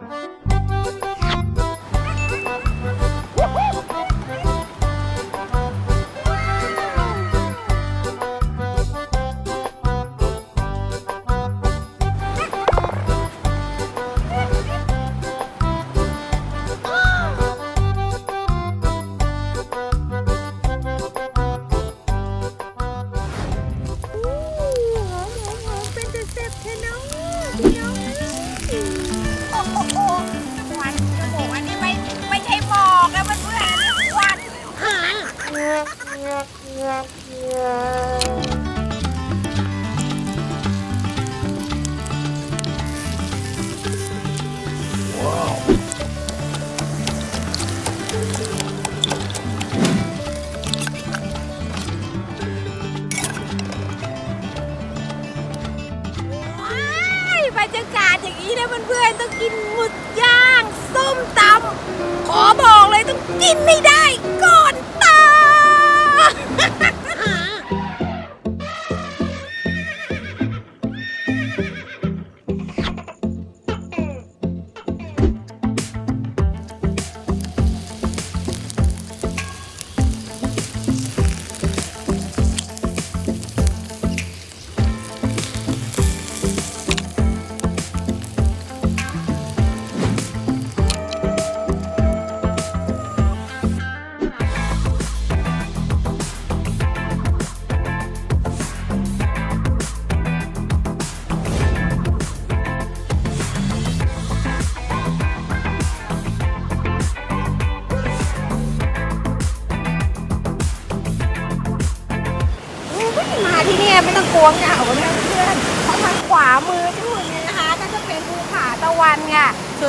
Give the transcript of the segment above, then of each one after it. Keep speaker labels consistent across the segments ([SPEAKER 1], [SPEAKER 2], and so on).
[SPEAKER 1] Thank you. บรรยากาศอย่างนี้นะเพื่อนๆต้องกินหมึกย่าง ส้มตำขอบอกเลยต้องกินไม่ได้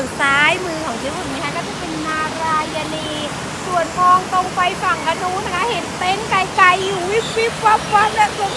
[SPEAKER 1] วนซ้ายมือของเจ้าหุ่นนะคะก็จะเป็นนารายณีส่วนมองตรงไปฝั่งกระนู้นนะคะ เห็นเต็นท์ไกลๆอยู่วิบวิบวับวับและสง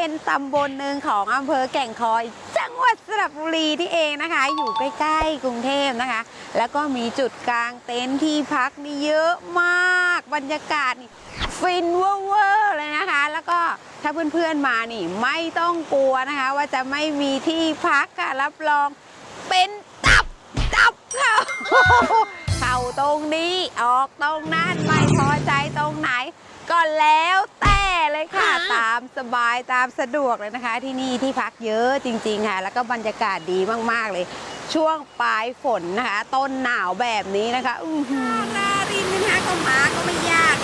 [SPEAKER 1] เป็นตำบลหนึ่งของอำเภอแก่งคอย จังหวัดสระบุรีที่เองนะคะ อยู่ใกล้ๆกรุงเทพนะคะ แล้วก็มีจุดกลางเต็นท์ที่พักนี่เยอะมาก บรรยากาศนี่ฟินเวอร์เลยนะคะ แล้วก็ถ้าเพื่อนๆมานี่ไม่ต้องกลัวนะคะ ว่าจะไม่มีที่พักค่ะรับรองเป็นตับตับค่ะเข้าตรงนี้ออกตรงนั้นไม่พอใจตรงไหน ก็แล้วแต่ามสบายตามสะดวกเลยนะคะ ที่นี่ที่พักเยอะจริงๆค่ะ แล้วก็บรรยากาศดีมากๆเลย ช่วงปลายฝนนะคะ ต้นหนาวแบบนี้นะคะอือหือนารินนะคะก็มาก็ไม่ยาก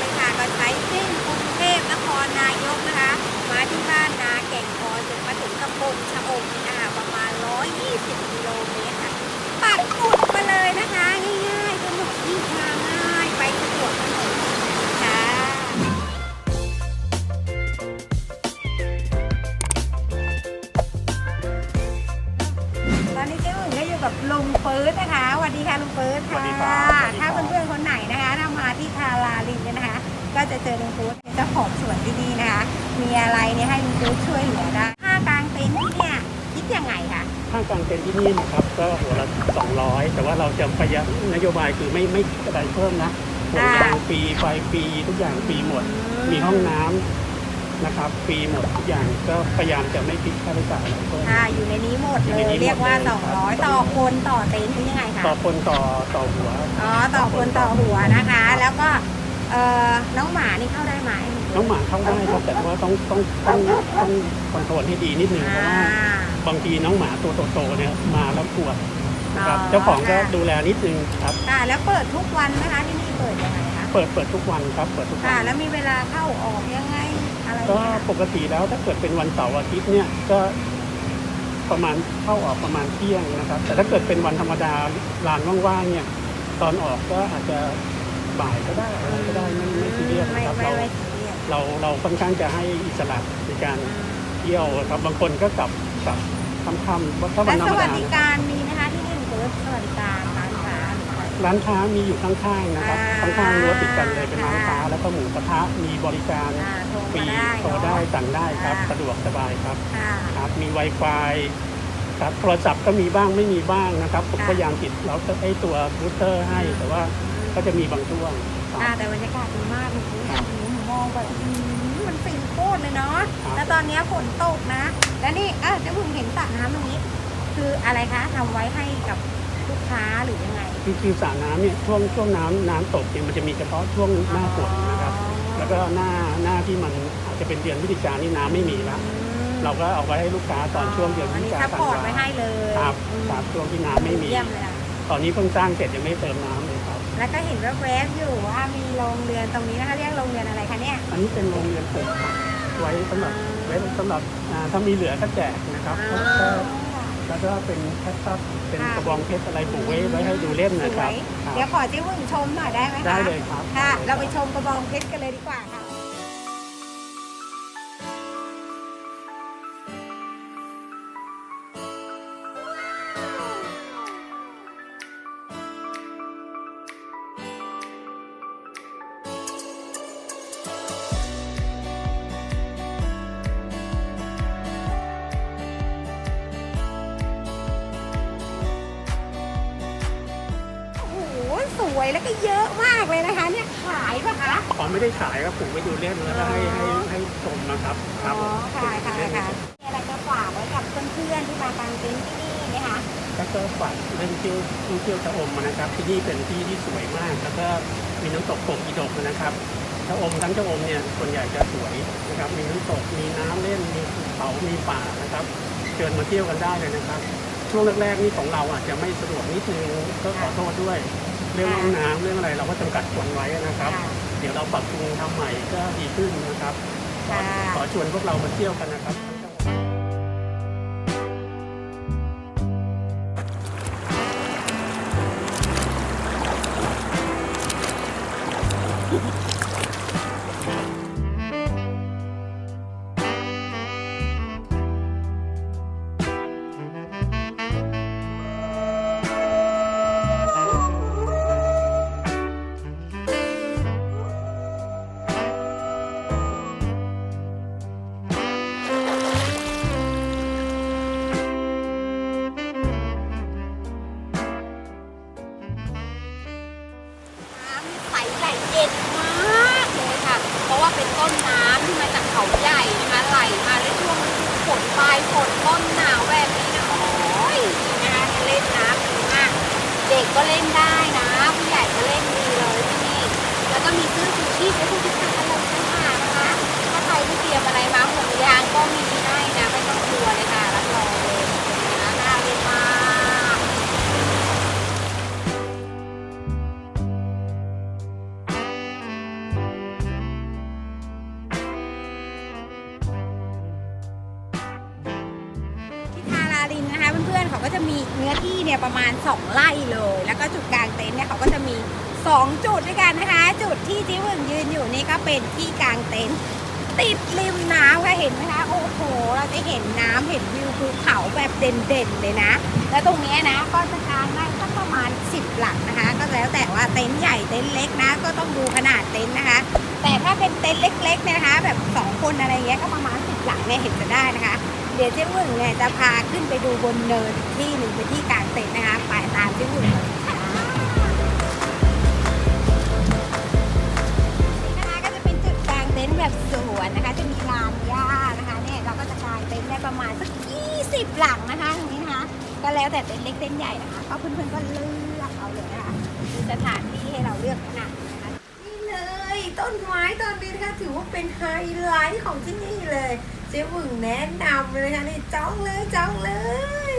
[SPEAKER 1] เจอลุงปื๊ดเป็นเจ้าของสวนที่นี่นะคะ มีอะไรเนี่ยให้ลุงปื๊ดช่วยเหลือได้ค่ากลางเต็นท์ที่เนี่ยคิดยังไงคะ
[SPEAKER 2] ค่ากลางเต็นท์ที่นี่นะครับก็หัวละ200 แต่ว่าเราจะประหยัดนโยบายคือไม่ไม่กระไดเพิ่มนะหัวยางฟรีไฟฟรีทุกอย่างฟรีหมด มีห้องน้ำนะครับฟรีหมดทุกอย่างก็พยายามจะไม่คิดค่าใช้จ่ายอะไรเพิ่ม
[SPEAKER 1] ค่ะอยู่ในนี้หมด
[SPEAKER 2] อยู่
[SPEAKER 1] เล
[SPEAKER 2] ใน
[SPEAKER 1] ย
[SPEAKER 2] นี้หมด
[SPEAKER 1] เรียกว่า
[SPEAKER 2] เลยครับ
[SPEAKER 1] 200ต่อคนต่อเต็นท์หรือยังไงคะ
[SPEAKER 2] ต่อคนต่อต่อหัว
[SPEAKER 1] อ๋อต่อคนต่อหัวนะคะ แล้วก็ เอ่อน้องหมานี่เข้าได้ไหม
[SPEAKER 2] น้องหมาเข้าได้ครับแต่ว่าต้องต้องต้องต้องคอนโทรลให้ดีนิดนึงเพราะ
[SPEAKER 1] อ่า
[SPEAKER 2] ว่าบางทีน้องหมาตัวโตๆเนี่ยมาแล้วปวดนะครับ
[SPEAKER 1] อ๋อ
[SPEAKER 2] เจ้าของก็
[SPEAKER 1] ค่ะ
[SPEAKER 2] ดูแลนิดนึงครับ
[SPEAKER 1] ค่ะแล้วเปิดทุกวันไหมคะที่นี่เปิดยังไงคะ
[SPEAKER 2] เปิดเปิดทุกวันครับเปิดทุกวั
[SPEAKER 1] ค่ะ
[SPEAKER 2] น
[SPEAKER 1] แล้วมีเวลาเข้าออกยังไงอะไร
[SPEAKER 2] ก็
[SPEAKER 1] เนี่ย
[SPEAKER 2] ปกติแล้วถ้าเกิดเป็นวันเสาร์อาทิตย์เนี่ยก็ประมาณเข้าออกประมาณเที่ยงนะครับ แต่ถ้าเกิดเป็นวันธรรมดาลานว่างๆเนี่ย ตอนออกก็อาจจะ บ่ายก็ได้อะไรก็ได้ไม่ไม่ซีเรียส
[SPEAKER 1] ไม่
[SPEAKER 2] นะครับ
[SPEAKER 1] ไม่
[SPEAKER 2] เรา
[SPEAKER 1] ไม่ซีเรียส
[SPEAKER 2] เราเราค่อนข้างจะให้อิสระในการเที่ยวครับบางคนก็กลับกลับค่ำๆว่าถ้าวั
[SPEAKER 1] และ
[SPEAKER 2] นธร
[SPEAKER 1] ส
[SPEAKER 2] รม
[SPEAKER 1] วั
[SPEAKER 2] ดา
[SPEAKER 1] สดิการมีนะคะที่นี่หนูเปิดสวัสดิการร้านค้าหรืออะไร
[SPEAKER 2] ร้านค้ามีอยู่ข้างๆนะครับ
[SPEAKER 1] อ่า
[SPEAKER 2] ข้างๆรั้วติดกันเลยเป็นร้าน
[SPEAKER 1] ค่ะ
[SPEAKER 2] ค้าแล้วก็หมูกระทะมีบริการ
[SPEAKER 1] อ่าโทร
[SPEAKER 2] ฟรี
[SPEAKER 1] มาได้
[SPEAKER 2] โทรได้สั่งได้ครับ
[SPEAKER 1] อ่า
[SPEAKER 2] สะดวกสบายครับ
[SPEAKER 1] ค่ะ
[SPEAKER 2] ครับมี Wi-Fi ครับโทรศัพท์ก็มีบ้างไม่มีบ้างนะครับ ผม
[SPEAKER 1] ค่ะ
[SPEAKER 2] พยายามติดเราจะให้ตัวบูสเตอร์ให้ แต่ว่า ก็จะมีบางช่วงครับ
[SPEAKER 1] อ่าแต่บรรยากาศดีมากหนูหนูมองแบบอื้อหือมันฟินโคตรเลยเนาะ
[SPEAKER 2] ครับ
[SPEAKER 1] แล้วตอนนี้ฝนตกนะ และนี่อะเดี๋ยวผมเห็นสระน้ำตรงนี้ คืออะไรคะทำไว้ให้กับลูกค้าหรือยังไง
[SPEAKER 2] คือคือสระน้ำเนี่ยช่วงช่วงน้ำน้ำตกเนี่ยมันจะมีเฉพาะช่วงหน้าฝนนะครับ แล้วก็หน้าหน้าที่มันอาจจะเป็นเดือนพฤศจิกายนนี่น้ำไม่มีละเราก็เอาไว้ให้ลูกค้าตอนช่วงเดือนพฤ
[SPEAKER 1] อั
[SPEAKER 2] ศ
[SPEAKER 1] น
[SPEAKER 2] จิ
[SPEAKER 1] นี้
[SPEAKER 2] กา
[SPEAKER 1] ซัพพอร์ตไว้ให้เลย
[SPEAKER 2] ครับ
[SPEAKER 1] อืม
[SPEAKER 2] ครับช่วงที่น้ำไม่มี
[SPEAKER 1] เยี่ยมเลยอะ
[SPEAKER 2] ตอนนี้เพิ่งสร้างเสร็จยังไม่เติมน้ำเลยครับ
[SPEAKER 1] แล้วก็เห็นแวบๆอยู่ว่ามีโรงเรือนตรงนี้นะคะเรียกโรงเรือนอะไรคะเนี่ย
[SPEAKER 2] อันนี้เป็นโรงเรียนปลูกผักไว้สำหรับไว้สำหรับอ่าถ้ามีเหลือก็แจกนะครับ
[SPEAKER 1] อ่า
[SPEAKER 2] ก็แล้วก็เป็นแคคตัสเป็นกระบองเพชรอะไรปลูกไว้ไว้ให้ดูเล่น
[SPEAKER 1] ส
[SPEAKER 2] นะค
[SPEAKER 1] ว
[SPEAKER 2] รับ
[SPEAKER 1] ย
[SPEAKER 2] ครับ
[SPEAKER 1] เดี๋ยวขอจิ้วหึงชมหน่อยได้ไหมคะ
[SPEAKER 2] ได้เลยครับ
[SPEAKER 1] ค่ะ
[SPEAKER 2] ด้
[SPEAKER 1] เรา
[SPEAKER 2] ล
[SPEAKER 1] ไป
[SPEAKER 2] ยคบ
[SPEAKER 1] ชมกระบองเพชรกันเลยดีกว่าค่ะ วยแล้วก็เยอะมากเลยนะคะ เนี่ยขายปะคะ
[SPEAKER 2] อ๋อไม่ได้ขายครับปลูกไว้ดูเล่นแล้วก็ให้ให้ให้ชมนะครับค
[SPEAKER 1] อ๋
[SPEAKER 2] รั
[SPEAKER 1] อบ
[SPEAKER 2] ผม
[SPEAKER 1] ค่ะค่ะ
[SPEAKER 2] ปลูกไว้เล่น
[SPEAKER 1] ค่ะมีอะไรจะฝากไว้กับเพื่อนๆที่มากางเต็นท์ที่นี่ไหมคะ
[SPEAKER 2] แล้วก็ฝากเรื่องเที่ยวท่องเที่ยวชะอมนะครับ ที่นี่เป็นที่ที่สวยมาก แล้วก็มีน้ำตกโป่งอีดกนะครับชะอมทั้งชะอมเนี่ยส่วนใหญ่จะสวยนะครับ มีน้ำตกมีน้ำเล่นมีภูเขามีป่านะครับเชิญมาเที่ยวกันได้เลยนะครับ ช่วงแรกๆนี่ของเราอาจจะไม่สะดวกนิดนึงก็ขอโทษด้วย เรื่องห้องน้ำเรื่องอะไรเราก็จำกัดคนไว้นะครับ
[SPEAKER 1] ค่ะ
[SPEAKER 2] เดี๋ยวเราปรับปรุงทำใหม่ก็ดีขึ้นนะครับขอ
[SPEAKER 1] ค่ะ
[SPEAKER 2] ขอชวนพวกเรามาเที่ยวกันนะครับ
[SPEAKER 1] น้ ก็เล่นได้นะ ผู้ใหญ่ก็เล่นดีเลยที่นี่แล้วก็มีเสื้อชูชีพและผู้พิการตลกต่างหากนะคะ ถ้าใครไม่เตรียมอะไรมาห่วงยางก็มี นเขาก็จะมีเนื้อที่เนี่ยประมาณ 2 ไร่เลย แล้วก็จุดกลางเต็นท์เนี่ยเขาก็จะมี 2 จุดด้วยกันนะคะ จุดที่จิ๊วงยืนอยู่นี่ก็เป็นที่กลางเต็นท์ติดริมน้ำค่ะเห็นไหมคะโอ้โหเราจะเห็นน้ำเห็นวิวภูเขาแบบเด่นๆเลยนะ แล้วตรงนี้นะก็จะกางได้สักประมาณ 10 หลังนะคะ ก็แล้วแต่ว่าเต็นท์ใหญ่เต็นท์เล็กนะ ก็ต้องดูขนาดเต็นท์นะคะ แต่ถ้าเป็นเต็นท์เล็กๆเนี่ยนะคะ แบบสองคนอะไรเงี้ยก็ประมาณ 10 หลังเนี่ยเห็นจะได้นะคะ เดี๋ยวเจ๊หุ่นเนี่ยจะพาขึ้นไปดูบนเนินที่หนึ่งไปที่กลางเต็นท์นะคะไปตามเจ๊หุ่นเลคะนะคะก็จะเป็นจุดกลงเต็นท์แบบสวนนะคะ จะมีลานหญ้านะคะเนี่ยเราก็จะกางเต็นท์ได้ประมาณสักยี่สิบหลังนะคะตรงนี้นะคะ ก็แล้วแต่เต็นท์เล็กเต็นท์ใหญ่นะคะก็เพื่อนๆก็เลือกเอาเลยนะคะดูสถานที่ให้เราเลือกขนาดนี่เลยต้นไม้ตอนนี้นะคะถือว่าเป็นไฮไลท์ของที่นี่เลย เจ๊หึงแนะนำเลยนะคะนี่จ้องเลยจ้องเลย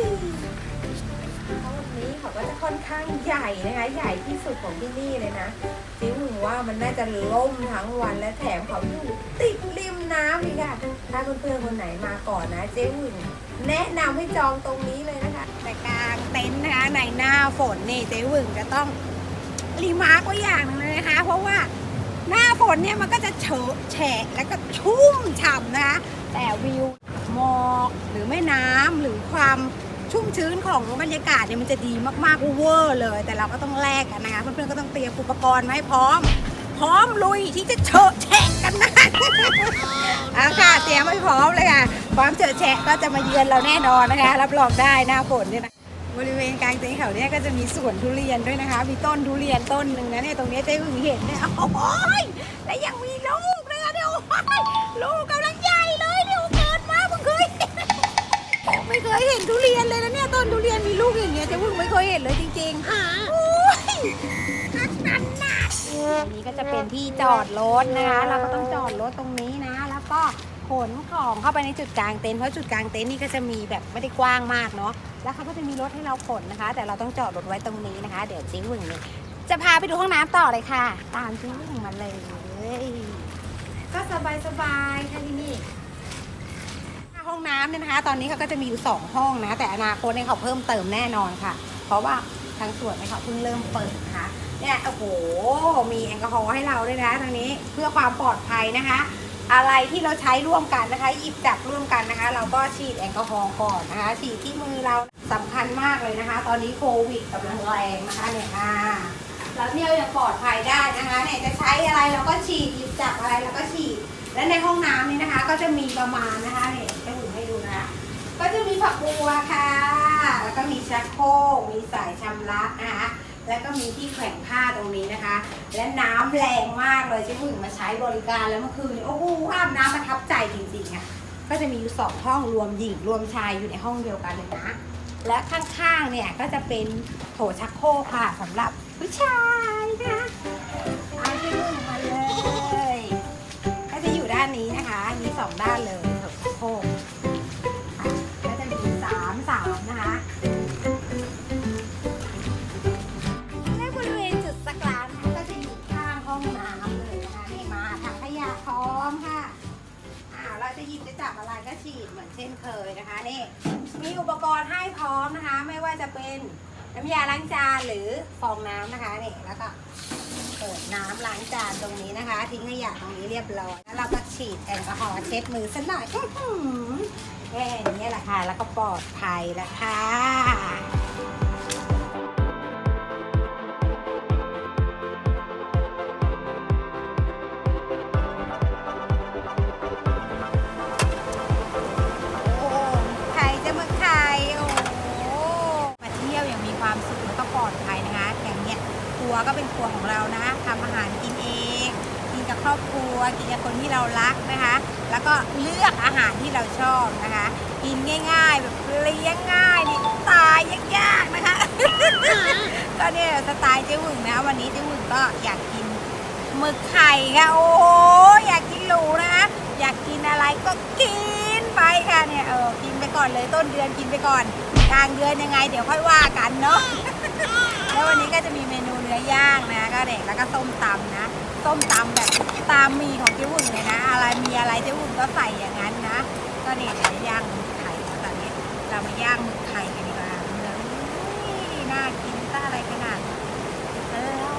[SPEAKER 1] ต้นนี้เขาก็จะค่อนข้างใหญ่นะคะ ใหญ่ที่สุดของที่นี่เลยนะเจ๊หวึงว่ามันน่าจะล่มทั้งวันและแถมเขาอยู่ติดริมน้ำอีกค่ะ ถ้าเพื่อนๆคนไหนมาก่อนนะ เจ๊หวึงแนะนำให้จองตรงนี้เลยนะคะแต่กลางเต็นท์นะคะในหน้าฝนนี่เจ๊หวึงจะต้องรีมาร์กไว้อย่างนึงเลยนะคะ เพราะว่าหน้าฝนเนี่ยมันก็จะเฉอะแฉะแล้วก็ชุ่มฉ่ำนะคะ แต่วิวหมอกหรือแม่น้ำหรือความชุ่มชื้นของบรรยากาศเนี่ยมันจะดีมากๆเวอร์เลย แต่เราก็ต้องแลกกันนะคะเพื่อนๆก็ต้องเตรียมอุปกรณ์มาให้พร้อม พร้อมลุยที่จะเฉอะแฉะกันนะเอาค่ะเตรียมไว้พร้อมเลยค่ะความเจอแฉะก็จะมาเยือนเราแน่นอนนะคะ รับรองได้หน้าฝนเนี่ยนะบริเวณกลางเต็นท์เขาเนี่ยก็จะมีสวนทุเรียนด้วยนะคะ มีต้นทุเรียนต้นหนึ่งนะเนี่ยตรงนี้เจ๊พึ่งเห็นเนี่ยโอ้ยและยังมีลูกนะคะเนี่ยโอ้ยลูกกำลังให ไม่เคยเห็นทุเรียนเลยนะเนี่ยต้นทุเรียนมีลูกอย่างเงี้ยเจ๊พึ่งไม่เคยเห็นเลยจริงๆโอ้ยอันนั้นน่ะอันนี้ก็จะเป็นที่จอดรถนะคะ เราก็ต้องจอดรถตรงนี้นะ แล้วก็ขนของเข้าไปในจุดกลางเต็นท์เพราะจุดกลางเต็นท์นี่ก็จะมีแบบไม่ได้กว้างมากเนาะแล้วเขาก็จะมีรถให้เราขนนะคะ แต่เราต้องจอดรถไว้ตรงนี้นะคะ เดี๋ยวจิ้งหวึงเนี่ยจะพาไปดูห้องน้ำต่อเลยค่ะ ตามจิ้งหวึงมาเลยก็สบายสบายๆค่ะที่นี่ ห้องน้ำเนี่ยนะคะ ตอนนี้เขาก็จะมีอยู่สองห้องนะ แต่อนาคตเนี่ยเขาเพิ่มเติมแน่นอนค่ะ เพราะว่าทางส่วนเนี่ยเขาเพิ่งเริ่มเปิดนะคะเนี่ยโอ้โหมีแอลกอฮอล์ให้เราด้วยนะทางนี้เพื่อความปลอดภัยนะคะ อะไรที่เราใช้ร่วมกันนะคะหยิบจับร่วมกันนะคะ เราก็ฉีดแอลกอฮอล์ก่อนนะคะ ฉีดที่มือเราสำคัญมากเลยนะคะ ตอนนี้โควิดกำลังแรงนะคะเนี่ยอ่าเราเที่ยวอย่างปลอดภัยได้นะคะเนี่ยจะใช้อะไรเราก็ฉีดหยิบจับอะไรเราก็ฉีดและในห้องน้ำนี้นะคะ ก็จะมีประมาณนะคะเนี่ยจะหุ่นให้ดูนะคะ ก็จะมีฝักบัวค่ะ แล้วก็มีชักโครกมีสายชำระนะคะแล้วก็มีที่แขวนผ้าตรงนี้นะคะ และน้ำแรงมากเลยเจ๊หึงมาใช้บริการแล้วเมื่อคืนนี้โอ้โหอาบน้ำประทับใจจริงๆอะ ก็จะมีอยู่สองห้องรวมหญิงรวมชายอยู่ในห้องเดียวกันเลยนะ และข้างๆเนี่ยก็จะเป็นโถชักโครกค่ะสำหรับผู้ชายนะเอาเจ๊หึงมาเลย ก็จะอยู่ด้านนี้นะคะ มีสองด้านเลย เราจะหยิบจะจับอะไรก็ฉีดเหมือนเช่นเคยนะคะนี่มีอุปกรณ์ให้พร้อมนะคะ ไม่ว่าจะเป็นน้ำยาล้างจานหรือฟองน้ำนะคะนี่แล้วก็เปิดน้ำล้างจานตรงนี้นะคะ ทิ้งขยะตรงนี้เรียบร้อยแล้วเราก็ฉีดแอลกอฮอล์เช็ดมือสักหน่อยอื้อหือแค่นี้แหละค่ะแล้วก็ปลอดภัยแล้วค่ะ ครัวของเรานะคะทำอาหารกินเอง กินกับครอบครัว กินกับคนที่เรารักนะคะ แล้วก็เลือกอาหารที่เราชอบนะคะ กินง่าย ๆ แบบเลี้ยงง่ายนี่ตายยากๆนะคะ ก็เนี่ยสไตล์เจ๊หวึงนะคะวันนี้เจ๊หวึงก็อยากกินหมึกไข่ค่ะโอ้โหอยากกินหรูนะคะอยากกินอะไรก็กินไปค่ะเนี่ยเออกินไปก่อนเลยต้นเดือนกินไปก่อนกลางเดือนยังไง เดี๋ยวค่อยว่ากันเนาะ แล้ววันนี้ก็จะมีเมนูเนื้อย่างนะก็เด็กแล้วก็ส้มตำนะส้มตำแบบตามมีของเจ๊วุ่นเลยนะ อะไรมีอะไรเจ๊วุ่นก็ใส่อย่างนั้นนะ ก็เนี่ยเดี๋ยวย่างหมึกไข่ตอนนี้เรามาย่างหมึกไข่กันดีกว่าเนื้อนี่น่ากินซะอะไรขนาดเออโอ้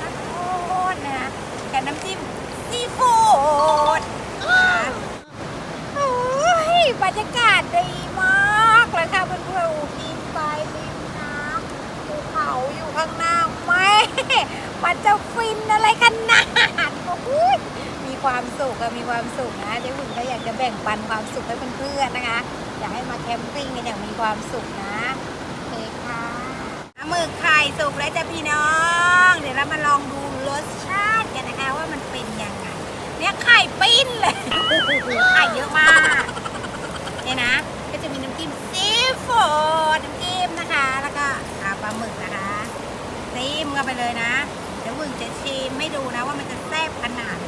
[SPEAKER 1] นะโอ้นะกับน้ำจิ้มซีฟู้ดบรรยากาศดีมากเลยค่ะเพื่อนๆโอ้กินไปริมน้ำภู เขาอยู่ข้างหน้าแม่ มันจะฟินอะไรขนาดโอ้ยมีความสุขอะมีความสุขนะเจ๊หุ่นก็อยากจะแบ่งปันความสุขให้เพื่อนๆนะคะอยากให้มาแคมปิ้งกันอย่างมีความสุขนะโอเคค่ะหมึกไข่สุกแล้วจ้ะพี่น้อง เดี๋ยวเรามาลองดูรสชาติกันนะคะว่ามันเป็นยังไงเนี่ยไข่ปิ้นเลยไข่เยอะมากเนี่ยนะ ก็จะมีน้ำจิ้มซีฟู้ดน้ำจิ้มนะคะ แล้วก็ปลาหมึกนะคะ ซีมกันไปเลยนะ เดี๋ยวมึงจะชิมไม่ดูนะว่ามันจะแซ่บขนาด